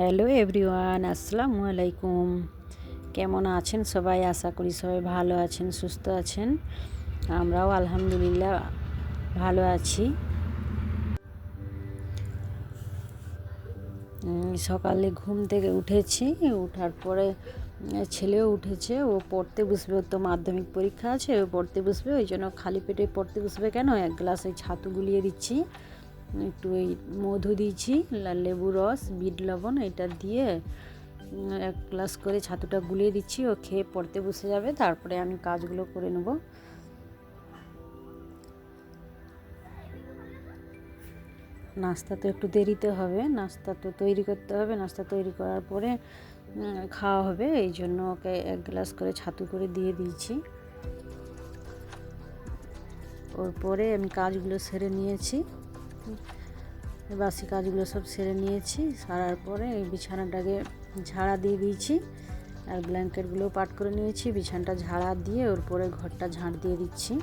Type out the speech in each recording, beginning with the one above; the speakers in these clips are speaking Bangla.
হ্যালো এভরিওয়ান, আসসালামু আলাইকুম। কেমন আছেন সবাই? আশা করি সবাই ভালো আছেন, সুস্থ আছেন। আমরাও আলহামদুলিল্লাহ ভালো আছি। সকালে ঘুম থেকে উঠেছি, উঠার পরে ছেলেও উঠেছে, ও পড়তে বসবে, ওর তো মাধ্যমিক পরীক্ষা আছে, ও পড়তে বসবে, ওই জন্য খালি পেটে পড়তে বসবে কেন? এক গ্লাস ছাতু গুলিয়ে দিচ্ছি। একটু এই মধু দিয়েছি লেবু রস, বিট লবণ, এটা দিয়ে এক গ্লাস করে ছাতুটা গুলিয়ে দিচ্ছি, ও খেয়ে পড়তে বসে যাবে, তারপরে আমি কাজগুলো করে নেব। নাস্তা তো একটু দেরিতে হবে, নাস্তা তো তৈরি করতে হবে, নাস্তা তৈরি করার পরে খাওয়া হবে, এই জন্য ওকে এক গ্লাস করে ছাতু করে দিয়ে দিয়েছি। ওর পরে আমি কাজগুলো সেরে নিয়েছি। বাসি কাজগুলো সব সেরে নিয়েছি, সারার পরে এই বিছানাটাকে ঝাড়া দিয়ে দিয়েছি আর ব্ল্যাঙ্কেটগুলো পাট করে নিয়েছি। বিছানাটা ঝাড়া দিয়ে ওর পরে ঘরটা ঝাঁট দিয়ে দিচ্ছি।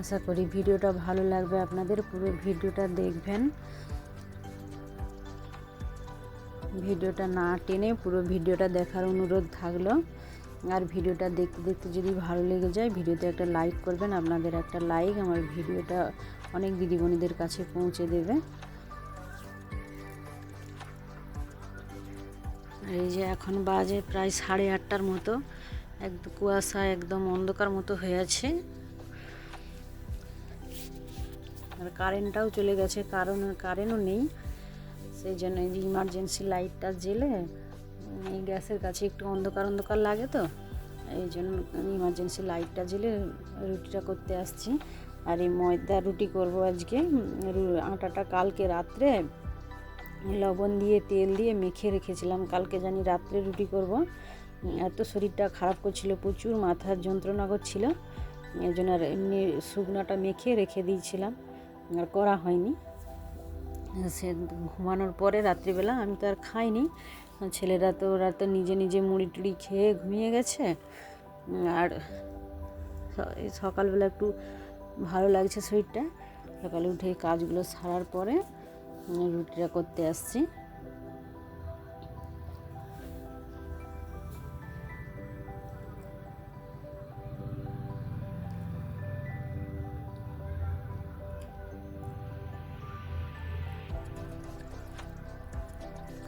আশা করি ভিডিওটা ভালো লাগবে। আপনাদের পুরো ভিডিওটা দেখবেন। ভিডিওটা না টেনে পুরো ভিডিওটা দেখার অনুরোধ থাকল। আর ভিডিওটা দেখতে দেখতে যদি ভালো লেগে যায়, ভিডিওতে একটা লাইক করবেন, আপনাদের একটা লাইক আমার ভিডিওটা অনেক দিদিমণিদের কাছে পৌঁছে দেবে। এই যে এখন বাজে প্রায় সাড়ে আটটার মতো একদম কুয়াশা একদম অন্ধকার মতো হয়ে আছে। আর কারেন্টটাও চলে গেছে, কারণ কারেন্টও নেই। সেই জন্য এই যে ইমার্জেন্সি লাইটটা জেলে এই গ্যাসের কাছে একটু অন্ধকার অন্ধকার লাগে তো, এই জন্য ইমার্জেন্সি লাইটটা জেলে রুটিটা করতে আসছি। আর এই ময়দা রুটি করব আজকে আটাটা কালকে রাত্রে, লবণ দিয়ে তেল দিয়ে মেখে রেখেছিলাম, কালকে জানি রাত্রে রুটি করব। এত শরীরটা খারাপ করছিল, প্রচুর মাথার যন্ত্রণা করছিল, এই জন্য আর এমনি শুকনাটা মেখে রেখে দিয়েছিলাম, আর করা হয়নি। সে ঘুমানোর পরে রাত্রিবেলা আমি তো আর খাইনি। ছেলেরা তো, ওরা তো নিজে নিজে মুড়ি টুড়ি খেয়ে ঘুমিয়ে গেছে। আর সকালবেলা একটু ভালো লাগছে শরীরটা। সকালে উঠে কাজগুলো সারার পরে রুটিটা করতে আসছি।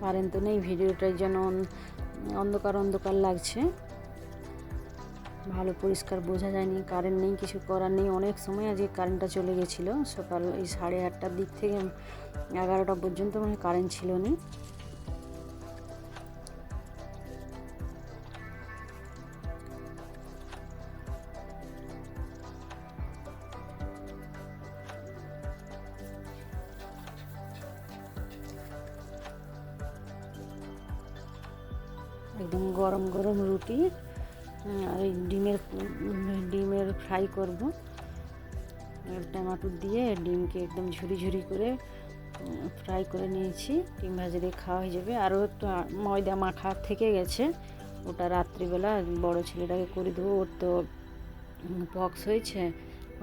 কারেন্ট তো নেই ভিডিওটার যেন অন- অন্ধকার অন্ধকার লাগছে। ভালো পরিষ্কার বোঝা যায়নি, কারেন্ট নেই, কিছু করার নেই। অনেক সময় আজকে কারেন্টটা চলে গেছিল, সকাল এই সাড়ে আটটার দিক থেকে এগারোটা পর্যন্ত মানে কারেন্ট ছিল না গরম রুটি আর এই ডিমের ডিমের ফ্রাই করব। টমেটো দিয়ে ডিমকে একদম ঝুরি ঝুরি করে ফ্রাই করে নিয়েছি। ডিম ভাজা দিয়ে খাওয়া হয়ে যাবে। আরও একটু ময়দা মাখা থেকে গেছে। ওটা রাত্রিবেলা বড় ছেলেটাকে করে দেবো। ওর তো পক্স হয়েছে।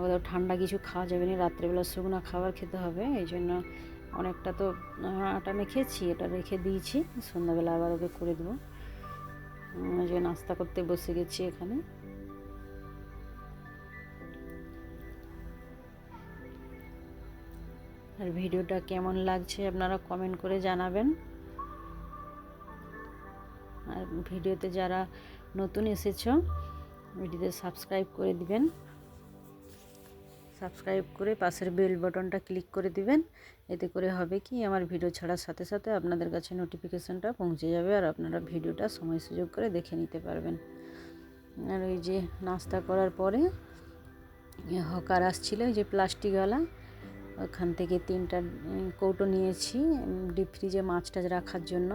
ওদের ঠান্ডা কিছু খাওয়া যাবে না। রাত্রিবেলা শুকনো খাবার খেতে হবে। এই জন্য অনেকটা তো আটা মেখেছি। এটা রেখে দিয়েছি। সন্ধ্যাবেলা আবার ওকে করে দেবো। যে নাস্তা করতে বসে গেছি এখানে। আর ভিডিওটা কেমন লাগছে আপনারা কমেন্ট করে জানাবেন। আর ভিডিওতে যারা নতুন এসেছ, ভিডিওতে সাবস্ক্রাইব করে দিবেন। সাবস্ক্রাইব করে পাশের বেল বাটনটা ক্লিক করে দিবেন। এতে করে হবে কি, আমার ভিডিও ছাড়ার সাথে সাথে আপনাদের কাছে নোটিফিকেশানটা পৌঁছে যাবে আর আপনারা ভিডিওটা সময় সুযোগ করে দেখে নিতে পারবেন। আর ওই যে নাস্তা করার পরে হকার আসছিল, ওই যে প্লাস্টিকওয়ালা। ওখান থেকে তিনটা কৌটো নিয়েছি ডিপ ফ্রিজে মাছ টাছ রাখার জন্য।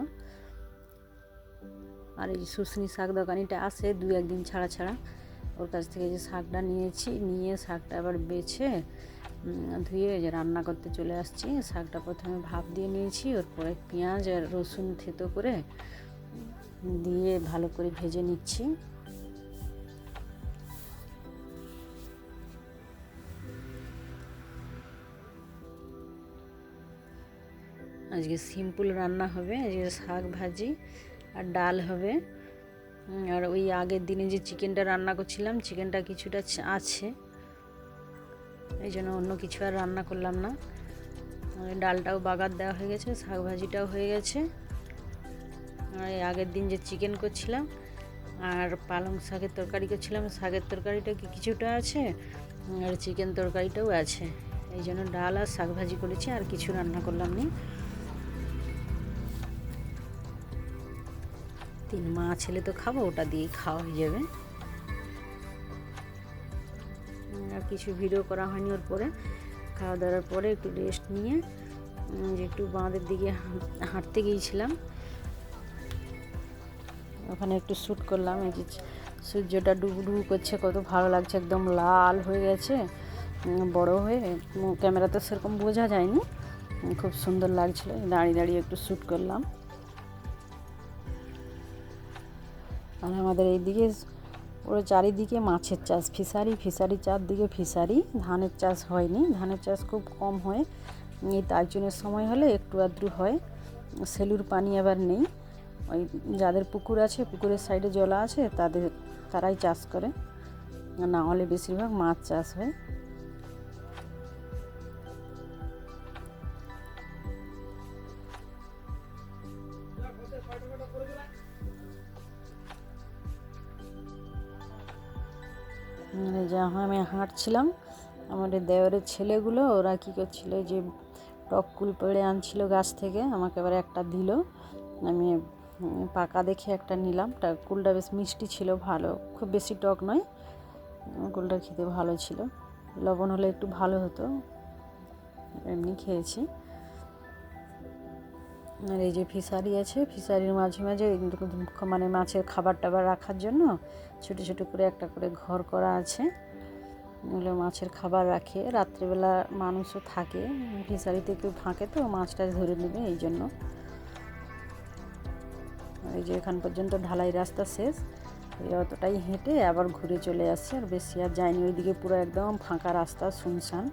আর এই শুশনি শাক দোকানিটা আসে দু একদিন ছাড়া ছাড়া। ওর কাছ থেকে যে শাকটা নিয়েছি, নিয়ে শাকটা আবার বেছে ধুয়ে যে রান্না করতে চলে আসছি। শাকটা প্রথমে ভাপ দিয়ে নিয়েছি ওর পরে পেঁয়াজ আর রসুন থেতো করে দিয়ে ভালো করে ভেজে নিচ্ছি। আজকে সিম্পল রান্না হবে, আজকে শাক ভাজি আর ডাল হবে। আর ওই আগের দিনে যে চিকেনটা রান্না করছিলাম, চিকেনটা কিছুটা আছে। এই জন্য অন্য কিছু আর রান্না করলাম না। ডালটাও বাগার দেওয়া হয়ে গেছে শাক ভাজিটাও হয়ে গেছে। আর এই আগের দিন যে চিকেন করছিলাম, আর পালং শাকের তরকারি করছিলাম, শাকের তরকারিটা কি কিছুটা আছে? আর চিকেন তরকারিটাও আছে। এই জন্য ডাল আর শাক ভাজি করেছি, আর কিছু রান্না করলাম নি। তিন মা ছেলে তো খাব ওটা দিয়েই খাওয়া হয়ে যাবে। আর কিছু ভিডিও করা হয়নি ওর পরে। খাওয়া দাওয়ার পরে একটু রেস্ট নিয়ে যে একটু বাঁধের দিকে হাঁটতে গিয়েছিলাম। ওখানে একটু শ্যুট করলাম এই যে সূর্যটা ডুবু ডুবু করছে কত ভালো লাগছে একদম লাল হয়ে গেছে বড় হয়ে। উম, ক্যামেরাতে সেরকম বোঝা যায়নি খুব সুন্দর লাগছিল দাঁড়িয়ে দাঁড়িয়ে একটু শ্যুট করলাম। আর আমাদের এইদিকে পুরো চারিদিকে মাছের চাষ, ফিশারি ফিশারি চারদিকে ফিশারি। ধানের চাষ হয়নি, ধানের চাষ খুব কম হয়। এই তাইচুনের সময় হলে একটু আধটু হয়। সেলুর পানি আবার নেই। ওই যাদের পুকুর আছে, পুকুরের সাইডে জলা আছে, তাদের, তারাই চাষ করে। না হলে বেশিরভাগ মাছ চাষ হয়। যা আমি হাঁটছিলাম। আমাদের দেওয়ারের ছেলেগুলো, ওরা কী করছিল যে টক কুল পেড়ে আনছিল গাছ থেকে, আমাকে এবার একটা দিল। আমি পাকা দেখে একটা নিলাম। কুলটা বেশ মিষ্টি ছিল, ভালো। খুব বেশি টক নয়। কুলটা খেতে ভালো ছিল। লবণ হলে একটু ভালো হতো। এমনি খেয়েছি। আর এই যে ফিশারি আছে, ফিশারির মাঝে মাঝে মানে মাছের খাবার টাবার রাখার জন্য ছোটো ছোটো করে একটা করে ঘর করা আছে। এগুলো মাছের খাবার রাখে। রাত্রিবেলা মানুষও থাকে। ফিশারিতে কেউ ফাঁকে তো, মাছটা ধরে নেবে এই জন্য। এই যে এখান পর্যন্ত ঢালাই রাস্তা শেষ। এই অতটাই হেঁটে আবার ঘুরে চলে আসছে। আর বেশি আর যায়নি ওইদিকে পুরো একদম ফাঁকা রাস্তা, শুনশান।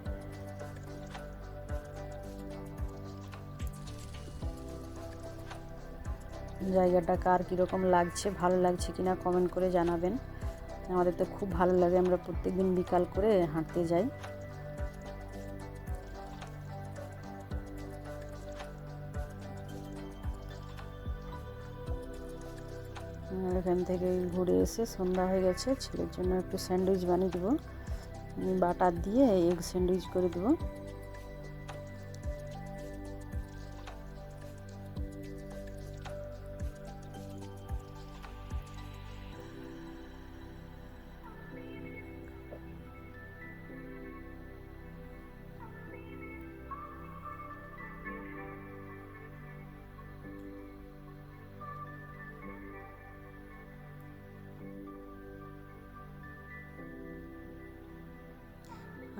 জায়গাটা কার কীরকম লাগছে, ভালো লাগছে কিনা কমেন্ট করে জানাবেন। আমাদের তো খুব ভালো লাগে, আমরা প্রত্যেকদিন বিকাল করে হাঁটতে যাই। এখান থেকে ঘুরে এসে সন্ধ্যা হয়ে গেছে, ছেলের জন্য একটু স্যান্ডউইচ বানিয়ে দেবো। বাটার দিয়ে এগ স্যান্ডউইচ করে দেবো।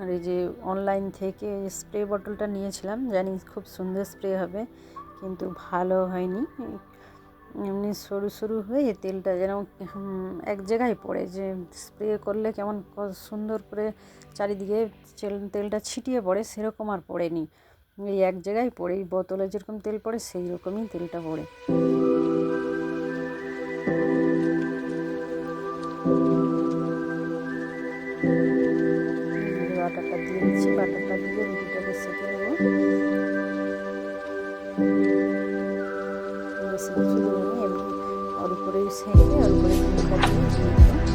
আর এই যে অনলাইন থেকে স্প্রে বটলটা নিয়েছিলাম, জানি খুব সুন্দর স্প্রে হবে, কিন্তু ভালো হয়নি। এমনি সরু সরু হয়ে তেলটা যেন এক জায়গায় পড়ে, যে স্প্রে করলে কেমন সুন্দর করে চারিদিকে তেলটা ছিটিয়ে পড়ে, সেরকম আর পড়েনি। এই এক জায়গায় পড়ে, এই বোতলে যেরকম তেল পড়ে, সেই রকমই তেলটা পড়ে। দিয়ে রুটিটাকে সেঁকে নেব বেশি কিছু দিইনি এমনি ওর উপরেই সেঁকে ওর উপরে দিয়ে দিয়ে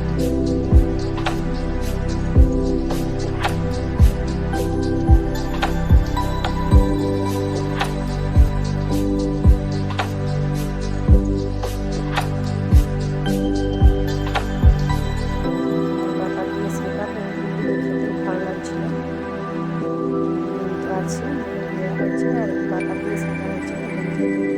için e, çıkarıp ben akıllı insanlara çıkardım.